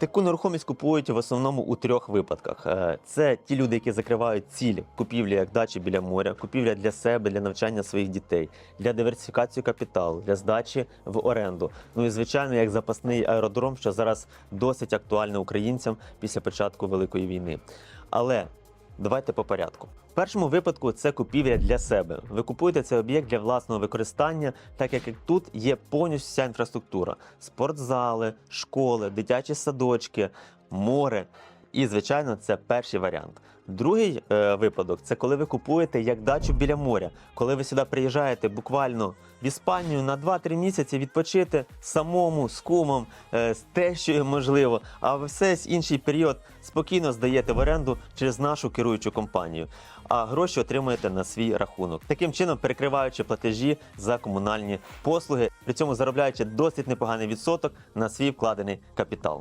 Таку нерухомість купують в основному у трьох випадках: Е, це ті люди, які закривають ціль купівлі як дачі біля моря, купівля для себе, для навчання своїх дітей, для диверсифікації капіталу, для здачі в оренду. Ну і звичайно, як запасний аеродром, що зараз досить актуально українцям після початку великої війни. Але Давайте по порядку. В першому випадку це купівля для себе. Ви купуєте цей об'єкт для власного використання, так як тут є повністю вся інфраструктура: спортзали, школи, дитячі садочки, море. І, звичайно, це перший варіант. Другий е, випадок це коли ви купуєте як дачу біля моря, коли ви сюди приїжджаєте буквально в Іспанію на 2-3 місяці відпочити самому з кумом, е, з тещою, можливо, а все інший період спокійно здаєте в оренду через нашу керуючу компанію, а гроші отримуєте на свій рахунок. Таким чином перекриваючи платежі за комунальні послуги, при цьому заробляючи досить непоганий відсоток на свій вкладений капітал.